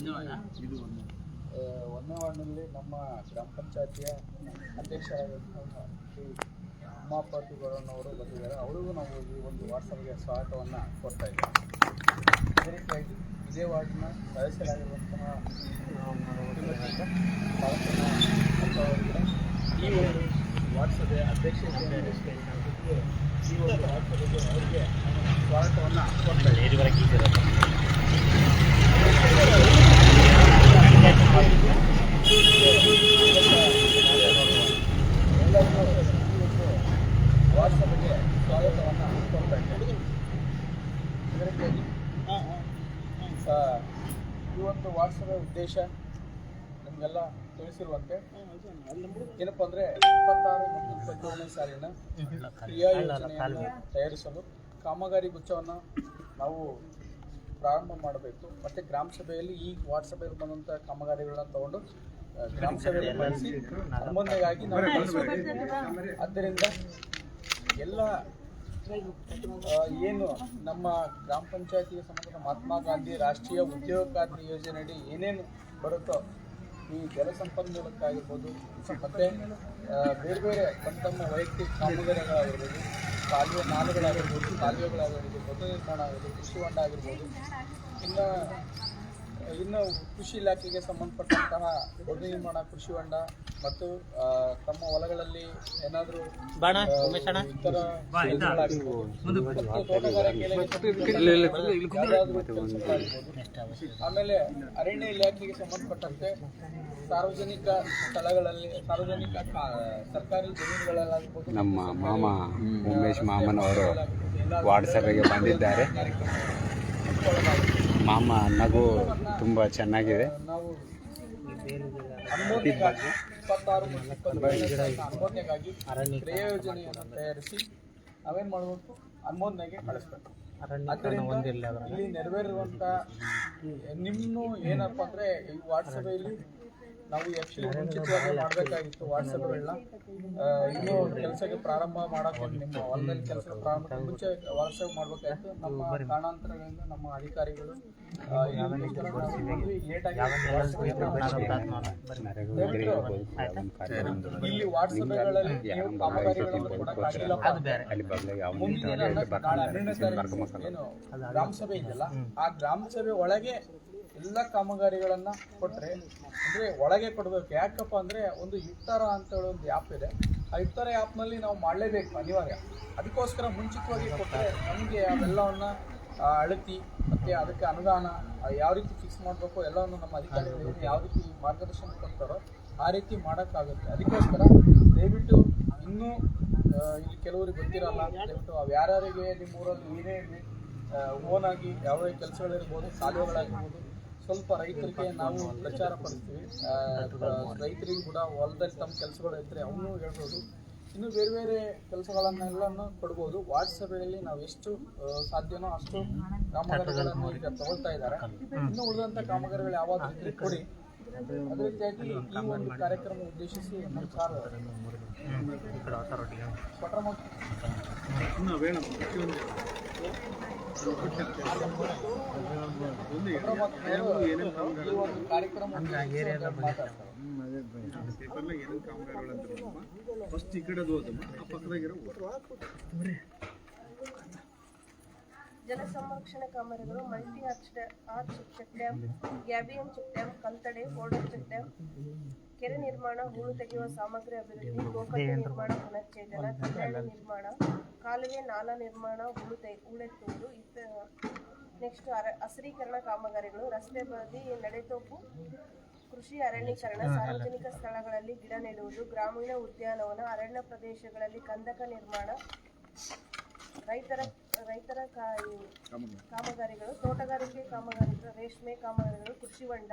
ಇದು ಒಂದು. ಆ, ಒಂದನೇ ವಾರ್ಡ್ನಲ್ಲಿ ನಮ್ಮ ಗ್ರಾಮ ಪಂಚಾಯತಿಯ ಅಧ್ಯಕ್ಷರಾಗಿರ್ತಕ್ಕಂಥ ಶ್ರೀ ಉಮಾಪತಿ ಗೌಡನವರು ಬಂದಿದ್ದಾರೆ. ಅವರಿಗೂ ನಾವು ಈ ಒಂದು ವಾಟ್ಸಪ್ಗೆ ಸ್ವಾಗತವನ್ನು ಕೊಡ್ತಾ ಇದ್ದೇವೆ. ಅದೇ ರೀತಿಯಾಗಿ ಇದೇ ವಾರ್ಡ್ನ ಸದಸ್ಯರಾಗಿರುವಂತಹ ಈ ಒಂದು ವಾಟ್ಸಪ್ಗೆ ಅಧ್ಯಕ್ಷತೆ ಈ ಒಂದು ವಾಟ್ಸಪ್ಗೆ ಅವರಿಗೆ ಸ್ವಾಗತವನ್ನು ಕೊಡ್ತಾ ಇದ್ದೇವೆ ಎಲ್ಲರಿಗೂ ಈ ಒಂದು ವಾಟ್ಸಪ್ಗೆ ಸ್ವಾಗತವನ್ನು ಕೊಡ್ತಾ ಇದ್ದೇನೆ ಇದೇ ರೀತಿಯಾಗಿ ಆ, ಈ ಒಂದು ವಾಟ್ಸಪ್ ಉದ್ದೇಶ ನಮಗೆಲ್ಲ ತಿಳಿಸಿರುವಂತೆ. ಏನಪ್ಪ ಅಂದರೆ ಇಪ್ಪತ್ತಾರು ಮತ್ತು ಇಪ್ಪತ್ತೇಳನೇ ಸಾಲಿನ ಕ್ರಿಯಾ ಯೋಜನೆಯನ್ನು ತಯಾರಿಸಲು ಕಾಮಗಾರಿ ಗುಚ್ಛವನ್ನು ನಾವು ಪ್ರಾರಂಭ ಮಾಡಬೇಕು. ಮತ್ತು ಗ್ರಾಮ ಸಭೆಯಲ್ಲಿ ಈ ವಾಟ್ಸಪ್ಪಲ್ಲಿ ಬಂದಂಥ ಕಾಮಗಾರಿಗಳನ್ನ ತಗೊಂಡು ಗ್ರಾಮ ಸಭೆಯಲ್ಲಿ ಬಳಸಿ ಅನುಮೋದನೆಗಾಗಿ ನಾವು ಕಳಿಸ್ಬೇಕು ಆದ್ದರಿಂದ ಎಲ್ಲ ಏನು ನಮ್ಮ ಗ್ರಾಮ ಪಂಚಾಯತಿಗೆ ಸಂಬಂಧ ಮಹಾತ್ಮ ಗಾಂಧಿ ರಾಷ್ಟ್ರೀಯ ಉದ್ಯೋಗ ಖಾತ್ರಿ ಯೋಜನೆಯಡಿ ಏನೇನು ಬರುತ್ತೋ ಈ ಜಲಸಂಪನ್ಮೂಲಕ್ಕಾಗಿರ್ಬೋದು ಮತ್ತು ಬೇರೆ ಬೇರೆ ತಮ್ಮ ತಮ್ಮ ವೈಯಕ್ತಿಕ ಕಾಮಗಾರಿಗಳಾಗಿರ್ಬೋದು ಕಾಲುವೆ ನಾಲೆಗಳಾಗಿರ್ಬೋದು ಕಾಲುವೆಗಳಾಗಿರ್ಬೋದು ಪಥ ನಿರ್ಮಾಣ ಆಗಿರ್ಬೋದು, ಕೃಷಿ ಹೊಂಡ ಆಗಿರ್ಬೋದು, ಇನ್ನು ಇನ್ನು ಕೃಷಿ ಇಲಾಖೆಗೆ ಸಂಬಂಧಪಟ್ಟಂತಹ ಗೃಹ ನಿರ್ಮಾಣ ಕೃಷಿ ಹೊಂಡ ಮತ್ತು ತಮ್ಮ ಹೊಲಗಳಲ್ಲಿ ಏನಾದರೂ ಆಮೇಲೆ ಅರಣ್ಯ ಇಲಾಖೆಗೆ ಸಂಬಂಧಪಟ್ಟಂತೆ ಸಾರ್ವಜನಿಕ ಸ್ಥಳಗಳಲ್ಲಿ ಸಾರ್ವಜನಿಕ ಸರ್ಕಾರಿ ಜಮೀನುಗಳಲ್ಲಾಗಬಹುದು ನಮ್ಮ ಮಾಮ ಉಮೇಶ್ ಮಾಮನವರು ವಾರ್ಡ್ ಸಭೆಗೆ ಬಂದಿದ್ದಾರೆ. ಮಾಮ ನಗು ತುಂಬ ಚೆನ್ನಾಗಿದೆ. ತಯಾರಿಸಿ ನಾವೇನು ಮಾಡಬೇಕು ಅನುಮೋದನೆಗೆ ಕಳಿಸ್ಬೇಕು ಇಲ್ಲಿ ನೆರವೇರುವಂತ ನಿಮ್ಮನ್ನು ಏನಪ್ಪ ಅಂದ್ರೆ ಈ ವಾಟ್ಸಪ್ಪಲ್ಲಿ ನಾವು ಆಕ್ಚುಲಿ ಮುಂಚಿತವಾಗಿ ಮಾಡಬೇಕಾಗಿತ್ತು ವಾಟ್ಸಪ್ಗಳನ್ನ ಇನ್ನೂ ಕೆಲಸಕ್ಕೆ ಪ್ರಾರಂಭ ಮಾಡೋಕೆ ನಿಮ್ಮ ಹೊಲದಲ್ಲಿ ಕೆಲಸ ಪ್ರಾರಂಭ ಮುಂಚೆ ವಾಟ್ಸಪ್ ಮಾಡಬೇಕಾಗಿತ್ತು. ನಮ್ಮ ಕಾರಣಾಂತರಗಳಿಂದ ನಮ್ಮ ಅಧಿಕಾರಿಗಳು ಇಲ್ಲಿ ವಾಟ್ಸಪ್ಗಳಲ್ಲಿ ಏನು ಗ್ರಾಮ ಸಭೆ ಇದೆಯಲ್ಲ, ಆ ಗ್ರಾಮ ಸಭೆ ಒಳಗೆ ಎಲ್ಲ ಕಾಮಗಾರಿಗಳನ್ನ ಕೊಟ್ಟರೆ ಅಂದ್ರೆ ಒಳಗೆ ಕೊಡ್ಬೇಕು. ಯಾಕಪ್ಪ ಅಂದ್ರೆ ಒಂದು ಯುಕ್ತಾರ ಅಂತ ಹೇಳಿ ಒಂದು ಆ್ಯಪ್ ಇದೆ. ಆ ಯುಕ್ತಾರ ಆ್ಯಪ್ನಲ್ಲಿ ನಾವು ಮಾಡಲೇಬೇಕು ಅನಿವಾರ್ಯ. ಅದಕ್ಕೋಸ್ಕರ ಮುಂಚಿತವಾಗಿ ಕೊಟ್ಟರೆ ನಮಗೆ ಅವೆಲ್ಲವನ್ನ ಅಳತಿ ಮತ್ತೆ ಅದಕ್ಕೆ ಅನುದಾನ ಯಾವ ರೀತಿ ಫಿಕ್ಸ್ ಮಾಡಬೇಕು ಎಲ್ಲವನ್ನು ನಮ್ಮ ಅಧಿಕಾರಿಗಳು ಯಾವ ರೀತಿ ಮಾರ್ಗದರ್ಶನ ಕೊಡ್ತಾರೋ ಆ ರೀತಿ ಮಾಡೋಕ್ಕಾಗುತ್ತೆ. ಅದಕ್ಕೋಸ್ಕರ ದಯವಿಟ್ಟು ಇನ್ನೂ ಇಲ್ಲಿ ಕೆಲವರಿಗೆ ಗೊತ್ತಿರಲ್ಲ ದಯವಿಟ್ಟು ಅವು ಯಾರ್ಯಾರಿಗೆ ನಿಮ್ಮ ಊರಲ್ಲಿ ಏನೇ ಇರಲಿ ಓನ್ ಆಗಿ ಯಾವ ಕೆಲಸಗಳಿರ್ಬೋದು ಕಾಲುವೆಗಳಾಗಿರ್ಬೋದು ಸ್ವಲ್ಪ ರೈತರಿಗೆ ನಾವು ಪ್ರಚಾರ ಪಡಿಸ್ತೀವಿ. ರೈತರಿಗೂ ಕೂಡ ಹೊಲದಲ್ಲಿ ತಮ್ಮ ಕೆಲಸಗಳು ಇದ್ದರೆ ಅವನು ಹೇಳ್ಬೋದು. ಇನ್ನು ಬೇರೆ ಬೇರೆ ಕೆಲಸಗಳನ್ನೆಲ್ಲ ಕೊಡ್ಬೋದು. ವಾಟ್ಸಪ್ಪಲ್ಲಿ ನಾವು ಎಷ್ಟು ಸಾಧ್ಯನೋ ಅಷ್ಟು ಕಾಮಗಾರಿಗಳನ್ನು ಈಗ ತಗೊಳ್ತಾ ಇದ್ದಾರೆ. ಇನ್ನು ಉಳಿದಂತ ಕಾಮಗಾರಿಗಳು ಯಾವಾಗ ಇದ್ರೆ ಕೊಡಿ. ಅದೇ ರೀತಿಯಾಗಿ ಈ ಒಂದು ಕಾರ್ಯಕ್ರಮ ಉದ್ದೇಶಿಸಿ ನಮ್ಮ ಸಾರ್ ಫಸ್ಟ್ ಈ ಕಡೆ ಪಕ್ಕದಾಗಿರೋ ಜಲ ಸಂರಕ್ಷಣಾ ಕಾಮಗಾರಿಗಳು multi arch arch check dam gabion check dam ಕಲ್ತಡೆ border check dam ಕೆರೆ ನಿರ್ಮಾಣ ಹೂಳು ತೆಗೆಯುವ ಸಾಮಗ್ರಿ ಅಭಿವೃದ್ಧಿ ಗೋಕಟ್ಟೆ ನಿರ್ಮಾಣ ಪುನಶ್ಚೇತನ ಕಲ್ಯಾಣ ನಿರ್ಮಾಣ ಕಾಲುವೆ ನಾಲ ನಿರ್ಮಾಣ ಹೂಳು ತೆ ಹೂಳೆತ್ತುವುದು ಇತ್ತ ನೆಕ್ಸ್ಟ್ ಅರ ಹಸಿರೀಕರಣ ಕಾಮಗಾರಿಗಳು ರಸ್ತೆ ಬದಿ ನಡೆತೋಪು ಕೃಷಿ ಅರಣ್ಯೀಕರಣ ಸಾರ್ವಜನಿಕ ಸ್ಥಳಗಳಲ್ಲಿ ಗಿಡ ನೆಡುವುದು ಗ್ರಾಮೀಣ ಉದ್ಯಾನವನ ಅರಣ್ಯ ಪ್ರದೇಶಗಳಲ್ಲಿ ಕಂದಕ ನಿರ್ಮಾಣ ರೈತರ ರೈತರ ಕಾ- ಕಾಮಗಾರಿಗಳು ತೋಟಗಾರಿಕೆ ಕಾಮಗಾರಿಗಳು ರೇಷ್ಮೆ ಕಾಮಗಾರಿಗಳು ಕೃಷಿ ಹೊಂಡ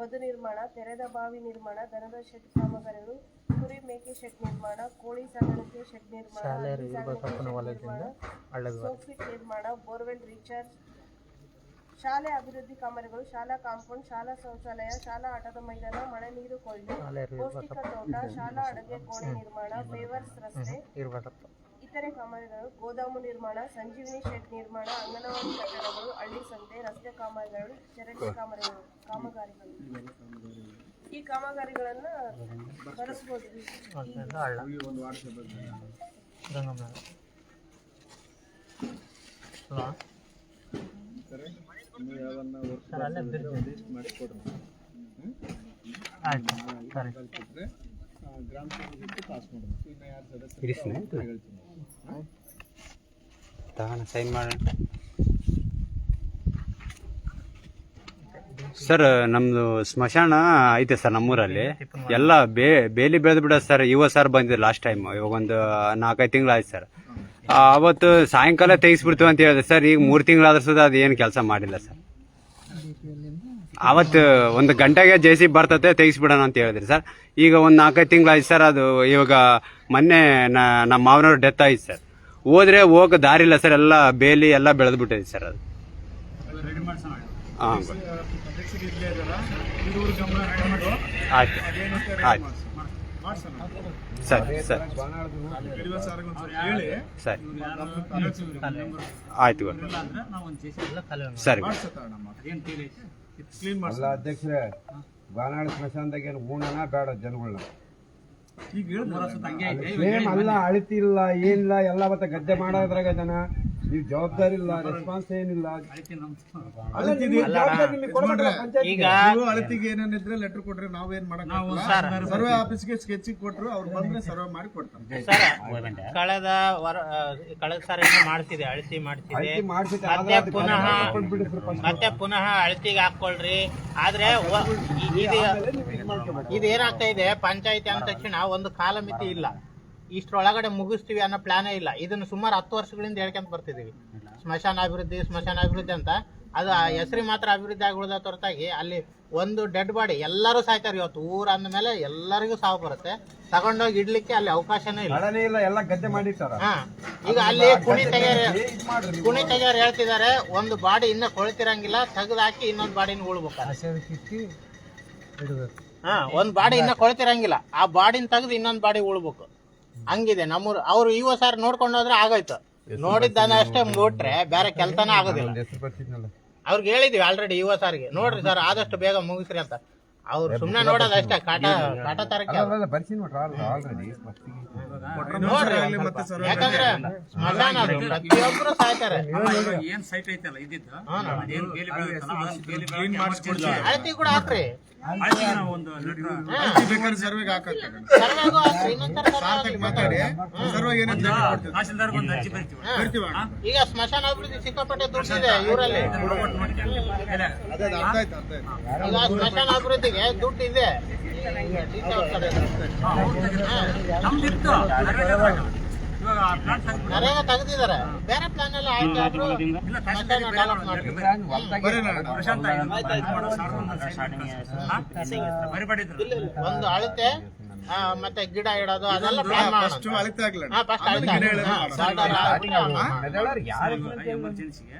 ಬದು ನಿರ್ಮಾಣ ತೆರೆದ ಬಾವಿ ನಿರ್ಮಾಣ ದನದ ಶೆಡ್ ಕಾಮಗಾರಿಗಳು ಕುರಿ ಮೇಕೆ ಶೆಡ್ ನಿರ್ಮಾಣ ಕೋಳಿ ಸಾಗಾಣಿಕೆ ಶೆಡ್ ನಿರ್ಮಾಣ ಸೋಫಿಟ್ ನಿರ್ಮಾಣ ಬೋರ್ವೆಲ್ ರೀಚಾರ್ಜ್ ಶಾಲೆ ಅಭಿವೃದ್ಧಿ ಕಾಮಗಾರಿಗಳು ಶಾಲಾ ಕಾಂಪೌಂಡ್ ಶಾಲಾ ಶೌಚಾಲಯ ಶಾಲಾ ಆಟದ ಮೈದಾನ ಮಳೆ ನೀರು ಕೊಯ್ಲು ಪೌಷ್ಟಿಕ ತೋಟ ಶಾಲಾ ಅಡುಗೆ ಕೋಣೆ ನಿರ್ಮಾಣ ಫೇವರ್ಸ್ ರಸ್ತೆ. ಇತರೆ ಕಾಮಗಾರಿಗಳು ಗೋದಾಮು ನಿರ್ಮಾಣ ಸಂಜೀವಿನಿ ಶೆಡ್ ನಿರ್ಮಾಣ ಅಂಗನವಾಡಿ ಕಟ್ಟಡಗಳು ಹಳ್ಳಿ ಸಂತೆ ರಸ್ತೆ ಕಾಮಗಾರಿಗಳು ಚರಂಡಿ ಕಾಮಗಾರಿಗಳು ಕಾಮಗಾರಿಗಳು. ಈ ಕಾಮಗಾರಿಗಳನ್ನ ಲಿಸ್ಟ್ ಮಾಡಿ ಕೊಡ್ರಿ ಸರ್ ನಮ್ದು ಸ್ಮಶಾನ ಐತೆ ಸರ್ ನಮ್ಮೂರಲ್ಲಿ. ಎಲ್ಲ ಬೇ, ಬೇಲಿ ಬೆಳೆದು ಬಿಡ ಸರ್ ಇವ ಸರ್ ಬಂದಿದೆ ಲಾಸ್ಟ್ ಟೈಮ್ ಇವಾಗ ಒಂದು ನಾಲ್ಕೈದು ತಿಂಗಳಾಯ್ತು ಸರ್ ಅವತ್ತು ಸಾಯಂಕಾಲ ತೆಗಿಸ್ಬಿಡ್ತೀವಿ ಅಂತ ಹೇಳಿದೆ. ಸರ್ ಈಗ ಮೂರು ತಿಂಗಳಾದ್ರೂ ಸುದ ಅದು ಏನು ಕೆಲಸ ಮಾಡಿಲ್ಲ ಸರ್ ಅವತ್ತು ಒಂದು ಗಂಟೆಗೆ ಜೆ ಸಿ ಬರ್ತತೆ ತೆಗಿಸ್ಬಿಡೋಣ ಅಂತ ಹೇಳಿದ್ರಿ ಸರ್. ಈಗ ಒಂದು ನಾಲ್ಕೈದು ತಿಂಗಳಾಯ್ತು ಸರ್ ಅದು. ಇವಾಗ ಮೊನ್ನೆ ನ- ನಮ್ಮ ಮಾವನವ್ರ ಡೆತ್ ಆಯ್ತು ಸರ್. ಹೋದ್ರೆ ಹೋಗೋ ದಾರಿ ಇಲ್ಲ ಸರ್. ಎಲ್ಲ ಬೇಲಿ ಎಲ್ಲ ಬೆಳೆದ್ಬಿಟ್ಟಿದೆ ಸರ್ ಅದು. ಹಾಂ. ಆಯ್ತು. ಆಯ್ತು. ಸರಿ ಸರಿ. ಸರಿ. ಆಯ್ತು. ಸರಿ. ಕ್ಲೀನ್ ಅಲ್ಲ ಅಧ್ಯಕ್ಷರೇ ಬಾನಾಳ ಸ್ಮಶಾನದಾಗ ಏನು ಹೂಣನ ಬೇಡ ಜನಗಳನ್ನ ಈಗ ಹೇಳಿದ್ರೆ ಸೇಮ್ ಅಲ್ಲ ಅಳಿತಿಲ್ಲ ಏನಿಲ್ಲ ಎಲ್ಲ ಮತ್ತೆ ಗದ್ದೆ ಮಾಡೋದ್ರಾಗ ಜನ. ನೀವು ಜವಾಬ್ದಾರಿ ಇಲ್ಲ ರೆಸ್ಪಾನ್ಸ್ ಏನಿಲ್ಲ. ಈಗ ನೀವು ಅಳತಿಗೆ ಏನೇನಿದ್ರೆ ಲೆಟರ್ ಕೊಟ್ರೆ ನಾವೇನ್ ಮಾಡಕ್ ಸರ್ವೆ ಆಫೀಸ್ಗೆ ಸ್ಕೆಚ್ ಕೊಟ್ರು ಅವ್ರು ಬಂದ್ರೆ ಸರ್ವೆ ಮಾಡಿ ಕೊಡ್ತಾರೆ. ಸರ್. ಕಳೆದ ವರ ಕಳೆದ ಸಾರಿ ಏನೋ ಮಾಡ್ತಿದೆ ಅಳತಿ ಮಾಡ್ತಿದೆ. ಮತ್ತೆ ಪುನಃ. ಮತ್ತೆ ಪುನಃ ಅಳತಿಗೆ ಹಾಕೊಳ್ರಿ ಆದ್ರೆ ಇದು ಏನಾಗ್ತಾ ಇದೆ ಪಂಚಾಯತಿ ಅಂದ ತಕ್ಷಣ ಒಂದು ಕಾಲಮಿತಿ ಇಲ್ಲ. ಇಷ್ಟರೊಳಗಡೆ ಮುಗಿಸ್ತೀವಿ ಅನ್ನೋ ಪ್ಲಾನೇ ಇಲ್ಲ. ಇದನ್ನು ಸುಮಾರು ಹತ್ತು ವರ್ಷಗಳಿಂದ ಹೇಳ್ಕೊಂತ ಬರ್ತಿದೀವಿ ಸ್ಮಶಾನ ಅಭಿವೃದ್ಧಿ ಸ್ಮಶಾನ ಅಭಿವೃದ್ಧಿ ಅಂತ. ಅದು ಆ ಹೆಸರಿ ಮಾತ್ರ ಅಭಿವೃದ್ಧಿ ಆಗಿ ಉಳಿದ ಹೊರತಾಗಿ ಅಲ್ಲಿ ಒಂದು ಡೆಡ್ ಬಾಡಿ ಎಲ್ಲರೂ ಸಾಯ್ತಾರೆ ಇವತ್ತು. ಊರು ಅಂದಮೇಲೆ ಎಲ್ಲರಿಗೂ ಸಾವು ಬರುತ್ತೆ. ತಗೊಂಡೋಗಿ ಇಡ್ಲಿಕ್ಕೆ ಅಲ್ಲಿ ಅವಕಾಶನೇ ಇಲ್ಲ. ಎಲ್ಲ ಗದ್ದೆ ಮಾಡಿರ್ತಾರ. ಹಾ. ಈಗ ಅಲ್ಲಿ ಕುಣಿ ತೆಗೆಯರ್ ಕುಣಿ ತೆಗೆಯರ್ ಹೇಳ್ತಿದ್ದಾರೆ ಒಂದು ಬಾಡಿ ಇನ್ನ ಕೊಳ್ತಿರಂಗಿಲ್ಲ ತೆಗೆದು ಹಾಕಿ ಇನ್ನೊಂದು ಬಾಡಿನ ಉಳ್ಬೇಕು ಹಾ ಒಂದ್ ಬಾಡಿ ಇನ್ನ ಕೊಳ್ತಿರಂಗಿಲ್ಲ. ಆ ಬಾಡಿನ ತೆಗ್ದು ಇನ್ನೊಂದ್ ಬಾಡಿ ಉಳ್ಬೇಕು. ಹಂಗಿದೆ. ನಮ್ಮೂರು ಅವ್ರು ಇವ ಸಾರ್ ನೋಡ್ಕೊಂಡು ಹೋದ್ರೆ ಆಗೋಯ್ತು. ನೋಡಿದ್ದಾನೆ ಅಷ್ಟೇ ಬಿಟ್ರೆ ಬೇರೆ ಕೆಲ್ಸನೇ ಆಗೋದಿಲ್ಲ. ಅವ್ರಿಗೆ ಹೇಳಿದ್ವಿ ಆಲ್ರೆಡಿ ಯುವ ಸರ್ಗೆ. ನೋಡ್ರಿ ಸರ್ ಆದಷ್ಟು ಬೇಗ ಮುಗಿಸ್ರಿ ಅಂತ. ಅವ್ರು ಸುಮ್ಮನೆ ನೋಡೋದು ಅಷ್ಟೇ ಕಾಟ ಕಾಟ ತರಕ್ಕೆ. ಅಲ್ಲ ಬರ್ಸಿ ನೋಡ್ರಿ ಆಲ್ರೆಡಿ ನೋಡ್ರಿ ಯಾಕಂದ್ರೆ ಸ್ಮಶಾನ ಅದು ಪ್ರತಿಯೊಬ್ರು ಸಾಯ್ತಾರೆ. ಏನ್ ಸೈಟ್ ಐತಲ್ಲ ಇದ್ದಿದ್ದು ಹಾ, ನಾ- ಅದೇನ್ ಬೇಲಿ ಬೆಳೆಯುತ್ತಲ್ಲ ಅದನ್ನ ಬೇಲಿ ಕ್ಲೀನ್ ಮಾಡಿಸ್ಕೊಡ್ತೀವಿ. ಅಳತಿ ಕೂಡ ಹಾಕ್ರಿ. ಒಂದು letter ಅಳತಿ ಬೇಕಾದ್ರೆ ಸರ್ವೆಗೆ ಹಾಕತ್ತೆ ಸರ್ವೆಗೂ ಹಾಕ್ರಿ ಇನ್ನೊಂದ್ ತರ ಸಾರ್ಥಕ್ ಮಾತಾಡಿ. ಸರ್ವೆಗೆ ಏನೇನು ಲೆಕ್ಕ ತಹಸೀಲ್ದಾರ್ಗೆ ಒಂದು ಅರ್ಜಿ ಬರ್ತೀವಿ. ಹಾ. ಈಗ ಸ್ಮಶಾನ ಅಭಿವೃದ್ಧಿ ಸಿಕ್ಕಾಪಟ್ಟೆ ದುಡ್ಡಿದೆ ಊರಲ್ಲಿ. ಒಟ್ಟು ನೋಡ್ಕೊಂಡು. ಇಲ್ಲ. ಅದೇ ಅದೇ ಅರ್ಥ ಆಯ್ತು ಅರ್ಥ ಆಯ್ತು. ಈಗ ಸ್ಮಶಾನ ಅಭಿವೃದ್ಧಿಗೆ ದುಡ್ಡು ಇದೆ. ನಮ್ದಿತ್ತು ಇವಾಗ ಆ ಪ್ಲಾನ್ ತೆಗ್ದು ನರೇಗಾ ತೆಗ್ದಿದ್ದಾರೆ ಬೇರೆ ಪ್ಲಾನ್ ಎಲ್ಲ ಆಯ್ತು? ಒಂದು ಅಳತೆ ಮತ್ತೆ ಗಿಡ ಇಡೋದು ಅದೆಲ್ಲ ಪ್ಲಾನ್ ಫಸ್ಟ್ ಅಳತೆ ಆಗ್ಲಣ್ಣ ಹಾ ಫಸ್ಟ್ ಅಳತೆ ಎಮರ್ಜೆನ್ಸಿಗೆ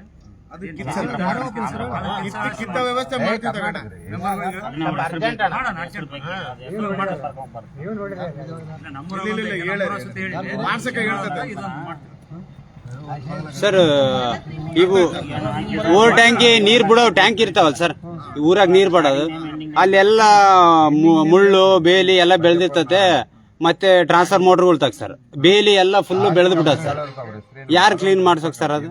ಕಿತ್ತ ವ್ಯವಸ್ಥೆ. ಸರ್ ಇವು ಓರ್ ಟ್ಯಾಂಕಿ ನೀರ್ ಬಿಡೋ ಟ್ಯಾಂಕ್ ಇರ್ತಾವಲ್ಲ ಸರ್ ಊರಾಗ ನೀರ್ ಬಿಡೋದು. ಅಲ್ಲೆಲ್ಲ ಮು- ಮುಳ್ಳು ಬೇಲಿ ಎಲ್ಲ ಬೆಳೆದಿರ್ತತೆ ಮತ್ತೆ ಟ್ರಾನ್ಸ್ಫರ್ ಮೋಟರ್ಗಳು ತಗ ಸರ್ ಬೇಲಿ ಎಲ್ಲ ಫುಲ್ ಬೆಳೆದು ಬಿಟ್ಟದ ಸರ್. ಯಾರು ಕ್ಲೀನ್ ಮಾಡ್ಸೋಕ್ ಸರ್ ಅದು?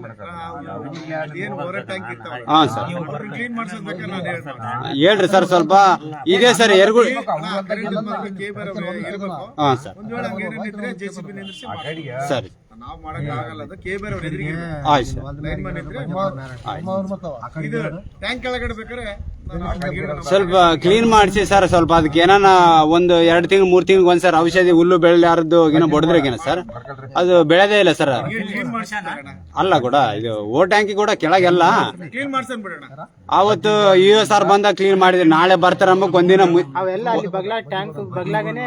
ಹಾಂ ಸರ್ ಕ್ಲೀನ್ ಮಾಡ್ಸೋದ್ ಬೇಕಾದ್ರೆ ನಾನು ಹೇಳ್ತೇನೆ. ಹೇಳ್ರಿ ಸರ್ ಸ್ವಲ್ಪ. ಇದೆ ಸರ್ ಎರ್ಗು ಹಾಂ ಸರ್. ಸರಿ ಆಗಲ್ಲ ಅದು ಕೇಬರ್ ಅವ್ರ ಎದುರಿಗೆ. ಆಯ್ತು ಸರ್ ಸ್ವಲ್ಪ ಕ್ಲೀನ್ ಮಾಡಿಸಿ ಸರ್ ಸ್ವಲ್ಪ ಅದಕ್ಕೆ ಏನಾನ ಒಂದು ಎರಡು ತಿಂಗಳು ಮೂರು ತಿಂಗಳು ಒಂದ್ಸರ್ ಔಷಧಿ ಹುಲ್ಲು ಬೆಳೆಯಾರದ್ದು ಏನೋ ಬಡದ್ರಿಗೇನ ಸರ್ ಅದು ಬೆಳೆದೇ ಇಲ್ಲ ಸರ್ ಕ್ಲೀನ್ ಅಲ್ಲ ಕೂಡ ಇದು ಓ ಟ್ಯಾಂಕಿ ಕೂಡ ಕೆಳಗೆಲ್ಲ. ಕ್ಲೀನ್ ಮಾಡ್ಸೋಣ ಬಿಡೋಣ. ಅವತ್ತು ಯು ಎಸ್ ಆರ್ ಬಂದಾಗ ಕ್ಲೀನ್ ಮಾಡಿದ್ರೆ ನಾಳೆ ಬರ್ತಾರ ಅಂಬಕ್ ಒಂದಿನ ಮು- ಅವೆಲ್ಲ ಅಲ್ಲಿ ಬಗ್ಲ ಟ್ಯಾಂಕ್ ಬಗ್ಲಾಗನೆ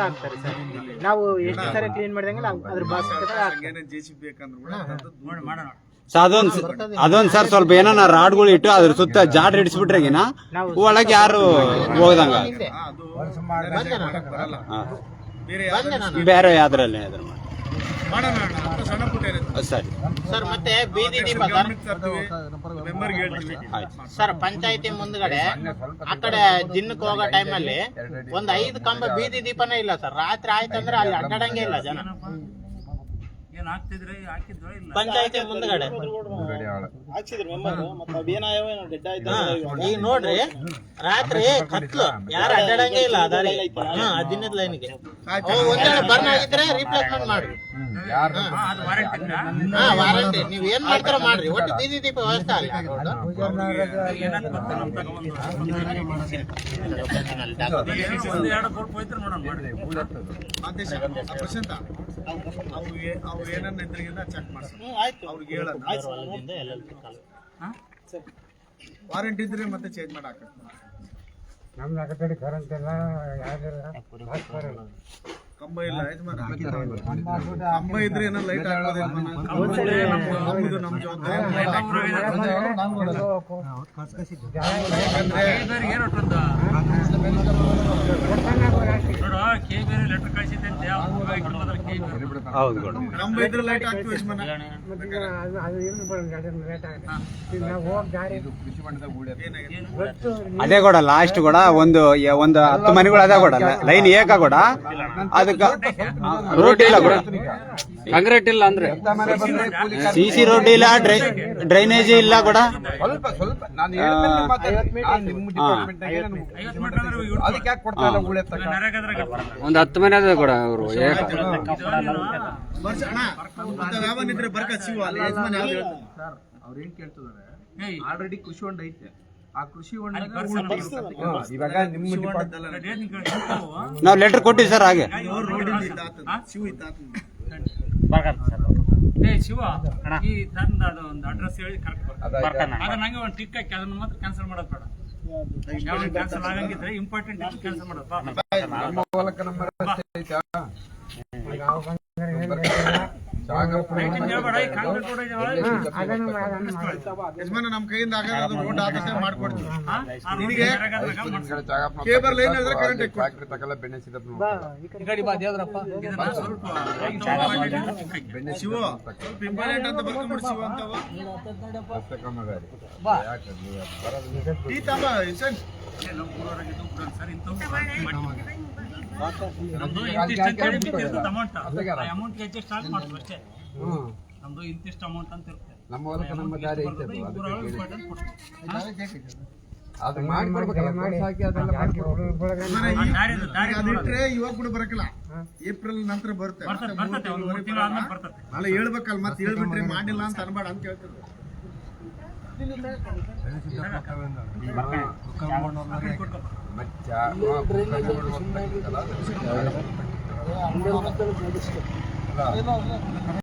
ಹಾಕ್ತಾರೆ ಸರ್. ನಾವು ಎಷ್ಟು ಸರಿ ಕ್ಲೀನ್ ಮಾಡಿದಂಗೆ ಅದ್ರ ಬಾಸ್ ಹಂಗೇನೆ ಜೆ ಸಿ ಬಿ ಬೇಕಂದ್ರೆ ಕೂಡ ಅದು ನೋಡಿ ಮಾಡೋಣ. ಸೊ ಅದೊಂದ್ ಅದೊಂದ್ ಸರ್ ಸ್ವಲ್ಪ ಏನಾನ ರಾಡ್ಗಳು ಇಟ್ಟು ಅದ್ರ ಸುತ್ತ ಜಾಡ್ ಹಿಡಿಸ್ಬಿಟ್ರೆಗಿನ ಒಳಗೆ ಯಾರು ಹೋಗ್ದಂಗ? ಮಾಡಕ್ ಬರಲ್ಲ. ಬೇರೆ ಯಾವ್ದ್ರಲ್ಲಿ ಮಾಡೋಣ ಅಣ್ಣ. ಸರಿ. ಸರ್ ಮತ್ತೆ ಬೀದಿ ದೀಪ ಸರ್. ಪಂಚಾಯತಿ ಮುಂದ್ಗಡೆ ಆ ಕಡೆ ಜಿನ್ನಕ್ಕೆ ಹೋಗೋ ಟೈಮಲ್ಲಿ ಒಂದ್ ಐದು ಕಂಬ ಬೀದಿ ದೀಪನೇ ಇಲ್ಲ ಸರ್. ರಾತ್ರಿ ಆಯ್ತಂದ್ರೆ ಅಲ್ಲಿ ಅಡ್ಡಾಡಂಗೆ ಇಲ್ಲ ಜನ. ಹಾಕ್ತಿದ್ರೆ ಹಾಕಿದ್ರೋ ಇಲ್ಲ ಪಂಚಾಯತಿ ಮುಂದ್ಗಡೆ ಈಗ ನೋಡ್ರಿ ರಾತ್ರಿ ಕತ್ಲು ಯಾರು ಅಡ್ಡಾಡಂಗೆ ಇಲ್ಲ ಅದಾರಿ ಹಾ ಹದಿನೈದು ಲೈನ್ಗೆ ಒಂದೆರಡು ಬರ್ನ್ ಆಗಿದ್ರೆ ರಿಪ್ಲೇಸ್ಮೆಂಟ್ ಮಾಡ್ರಿ ಹಾ, ವಾರಂಟಿ ನೀವು ವಾರಂಟಿ ನೀವ್ ಏನ್ ಮಾಡ್ತಾರ ಮಾಡ್ರಿ ಒಟ್ಟು ಬೀದಿ ದೀಪ ವ್ಯವಸ್ಥೆ ಆಗಲಿ ಒಂದೆರಡು ಕೊಟ್ಟು ಹೋಯ್ತಾರೆ ಅವು ಅವು ಏನನ್ನ ಇದ್ರಿಗಿಂತ ಚೆಕ್ ಮಾಡ್ಸೋಣ ಆಯ್ತು ಅವ್ರಿಗೆ ಹೇಳೋಣ ವಾರಂಟಿ ಇದ್ರೆ ಮತ್ತೆ ಚೇಂಜ್ ಮಾಡಾಕ ನಮ್ದು ಕರೆಂಟ್ ಎಲ್ಲ ಯಾವ್ದಿಲ್ಲ ಕಂಬ ಇಲ್ಲ ಯಜಮಾನ ಕಂಬ ಇದ್ರೆ ಏನೋ ಲೈಟ್ ಹಾಕೋದು ನಮ್ಮ ಜವಾಬ್ದಾರಿ ಬೇರೆ ಲೆಟರ್ ಕಳಿಸಿದ್ದೆ ಹೌದು ಅದೇ ಕೊಡ ಲಾಸ್ಟ್ ಕೂಡ ಒಂದು ಒಂದು ಹತ್ತು ಮನೆಗಳು ಅದೇ ಕೊಡಲ್ಲ ಲೈನ್ ಏಕ ಕೂಡ. ಅದಕ್ಕ ರೋಡ್ ಇಲ್ಲ ಕೂಡ. ಕಾಂಕ್ರೀಟ್ ಇಲ್ಲ ಅಂದ್ರೆ? ಸಿ ಸಿ ರೋಡ್ ಇಲ್ಲ ಡ್ರೈ ಡ್ರೈನೇಜ್ ಇಲ್ಲ ಕೂಡ. ಒಂದ್ ಹತ್ತು ಮನೆ ಅದ ಕೂಡ ಅವರು. ಅವ್ರು ಏನ್ ಕೇಳ್ತಿದಾರೆ ಆಲ್ರೆಡಿ ಕೃಷಿ ಹೊಂಡ ಐತೆ. ಆ ಕೃಷಿ ಇವಾಗ ನಿಮ್ಮ ಡಿಪಾರ್ಟ್ಮೆಂಟ್ ನಾವು ಲೆಟರ್ ಕೊಟ್ಟಿವಿ ಸರ್ ಹಾಗೆ. ಏ ಶಿವ ಈ ತಂದ ಅದು ಒಂದು ಅಡ್ರೆಸ್ ಹೇಳಿ ಕರೆಕ್ಟ್ ನಂಗೆ ಒಂದು ಟಿಕ್ ಹಾಕಿ ಅದನ್ನ ಮಾತ್ರ ಕ್ಯಾನ್ಸಲ್ ಮಾಡೋದು ಬೇಡ. ಇಂಪಾರ್ಟೆಂಟ್ ಕ್ಯಾನ್ಸಲ್ ಮಾಡೋದು. ಯಜಮಾನ ನಮ್ ಕೈಯಿಂದ ಆಗೋದು ರೋಡ್ ಆದಷ್ಟೇ ಮಾಡ್ಕೊಡ್ತೀವಿ. ನಿನಗೆ. ಕೇಬಲ್ ಲೈನ್ ಇದ್ರೆ ಕರೆಂಟ್ ಫ್ಯಾಕ್ಟ್ರಿ ತಗೊಳ್ಳ ಬೆಣ್ಣೆ ಹಾಕಿ. ಬೆಣ್ಣೆ ಶಿವ ಸ್ವಲ್ಪ ಇಂಪಾರ್ಟೆಂಟ್ ಅಂತ ಬರ್ಕೊಂಡ್ಬಿಡು ಶಿವ ಅಂತವ. ರಸ್ತೆ ಕಾಮಗಾರಿ ಟೀ ಸರ್, ಇಂಥವು. ನಮ್ದು ಇಂತಿಷ್ಟು ಅಂತ ಆಗಿ ಮಾಡ್ತೀವಿ ಅಷ್ಟೇ. ನಮ್ದು ಇಂತಿಷ್ಟು ಅಮೌಂಟ್ ಅಂತ ಇರುತ್ತೆ. ನಮ್ಮ ನಮ್ಮ ದಾರಿ ಐತೆ ಅದು. ಹಾಕಿ ಅದೆಲ್ಲ ಇವಾಗ ಕೂಡ ಬರಕಲ್ಲ. ಏಪ್ರಿಲ್ ನಂತರ ಬರುತ್ತೆ. ಅಲ್ಲ ಹೇಳ್ಬೇಕಲ್ಲ ಮತ್ತೆ ಹೇಳ್ಬಿಟ್ರಿ ಮಾಡಿಲ್ಲ ಅಂತ ಅನ್ಬೇಡ ಅಂತ ಕೇಳ್ತಾರೆ ಮಚ್ಚ. ಅಲ್ಲ.